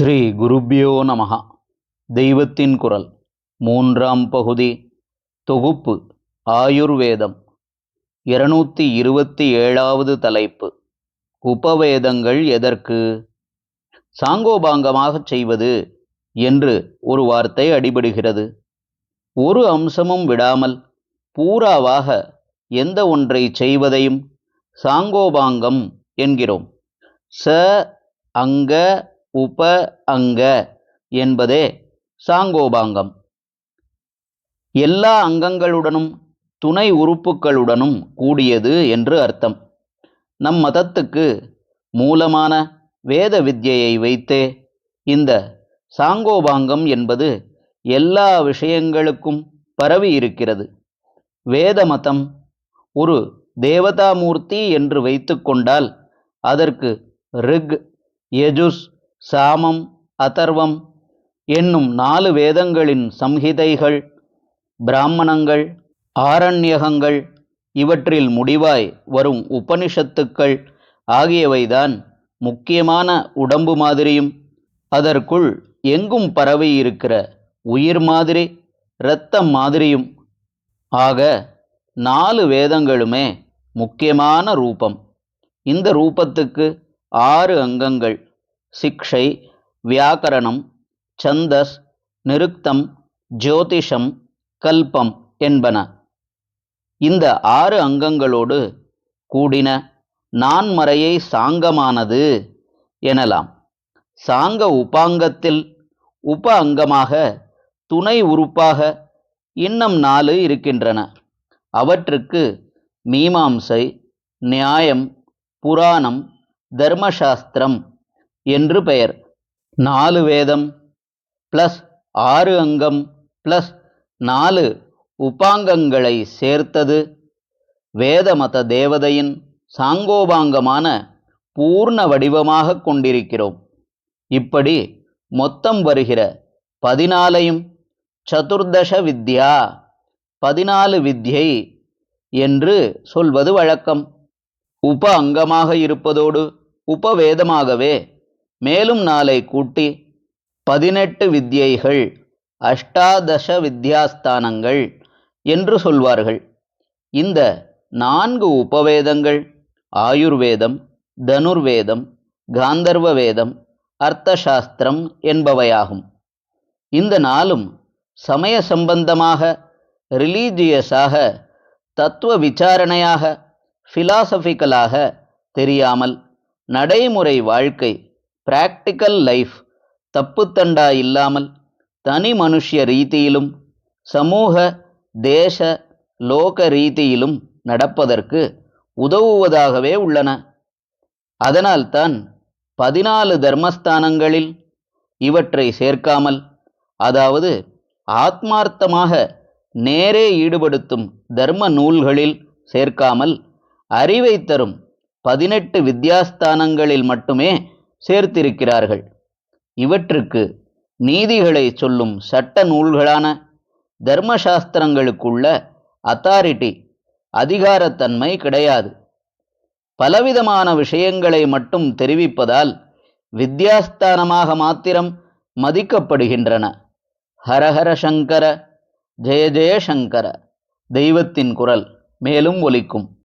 ஸ்ரீ குருப்பியோ நமகா தெய்வத்தின் குரல். மூன்றாம் பகுதி. தொகுப்பு. ஆயுர்வேதம். இருநூத்தி இருபத்தி ஏழாவது தலைப்பு. உபவேதங்கள் எதற்கு? சாங்கோபாங்கமாகச் செய்வது என்று ஒரு வார்த்தை அடிபடுகிறது. ஒரு அம்சமும் விடாமல் பூராவாக எந்த ஒன்றை செய்வதையும் சாங்கோபாங்கம் என்கிறோம். ச அங்க உப அங்க என்பதே சாங்கோபாங்கம். எல்லா அங்கங்களுடனும் துணை உறுப்புகளுடனும் கூடியது என்று அர்த்தம். நம் மதத்துக்கு மூலமான வேத வித்யையை வைத்தே இந்த சாங்கோபாங்கம் என்பது எல்லா விஷயங்களுக்கும் பரவி இருக்கிறது. வேத மதம் ஒரு தேவதாமூர்த்தி என்று வைத்து கொண்டால் அதற்கு ரிக் யஜுஸ் சாமம் அதர்வம் என்னும் நாலு வேதங்களின் சம்ஹிதைகள் பிராமணங்கள் ஆரண்யகங்கள் இவற்றில் முடிவாய் வரும் உபனிஷத்துக்கள் ஆகியவைதான் முக்கியமான உடம்பு மாதிரியும் அதற்குள் எங்கும் பரவி இருக்கிற உயிர் மாதிரி இரத்தம் மாதிரியும். ஆக நாலு வேதங்களுமே முக்கியமான ரூபம். இந்த ரூபத்துக்கு ஆறு அங்கங்கள். சிக்ஷை வியாக்கரணம் சந்தஸ் நிருக்தம் ஜோதிஷம் கல்பம் என்பன. இந்த ஆறு அங்கங்களோடு கூடின நான்மறையை சாங்கமானது எனலாம். சாங்க உபாங்கத்தில் உப அங்கமாக துணை உறுப்பாக இன்னும் நாலு இருக்கின்றன. அவற்றுக்கு மீமாம்சை நியாயம் புராணம் தர்மசாஸ்திரம் என்று பெயர். நாலு வேதம் ப்ளஸ் ஆறு அங்கம் ப்ளஸ் நாலு உபாங்கங்களை சேர்த்தது. வேதமத தேவதையின் சாங்கோபாங்கமான பூர்ண வடிவமாக கொண்டிருக்கிறோம். இப்படி மொத்தம் வருகிற பதினாலையும் சதுர்தச வித்யா பதினாலு வித்யை என்று சொல்வது வழக்கம். உப அங்கமாக இருப்பதோடு உபவேதமாகவே மேலும் நாளை கூட்டி பதினெட்டு வித்யைகள் அஷ்டாதச வித்யாஸ்தானங்கள் என்று சொல்வார்கள். இந்த நான்கு உபவேதங்கள் ஆயுர்வேதம் தனுர்வேதம் காந்தர்வ வேதம் அர்த்தசாஸ்திரம் என்பவையாகும். இந்த நாளும் சமய சம்பந்தமாக ரிலீஜியஸாக தத்துவ விசாரணையாக ஃபிலாசபிக்கலாக தெரியாமல் நடைமுறை வாழ்க்கை பிராக்டிக்கல் லைஃப் தப்புத்தண்டா இல்லாமல் தனி மனுஷிய ரீதியிலும் சமூக தேச லோக ரீதியிலும் நடப்பதற்கு உதவுவதாகவே உள்ளன. அதனால்தான் பதினாலு தர்மஸ்தானங்களில் இவற்றை சேர்க்காமல் அதாவது ஆத்மார்த்தமாக நேரே ஈடுபடுத்தும் தர்ம நூல்களில் சேர்க்காமல் அறிவை தரும் பதினெட்டு வித்யாஸ்தானங்களில் மட்டுமே சேர்த்திருக்கிறார்கள். இவற்றுக்கு நீதிகளை சொல்லும் சட்ட நூல்களான தர்மசாஸ்திரங்களுக்குள்ள அத்தாரிட்டி அதிகாரத்தன்மை கிடையாது. பலவிதமான விஷயங்களை மட்டும் தெரிவிப்பதால் வித்யாஸ்தானமாக மாத்திரம் மதிக்கப்படுகின்றன. ஹரஹர சங்கர ஜெய ஜெய சங்கர தெய்வத்தின் குரல் மேலும் ஒலிக்கும்.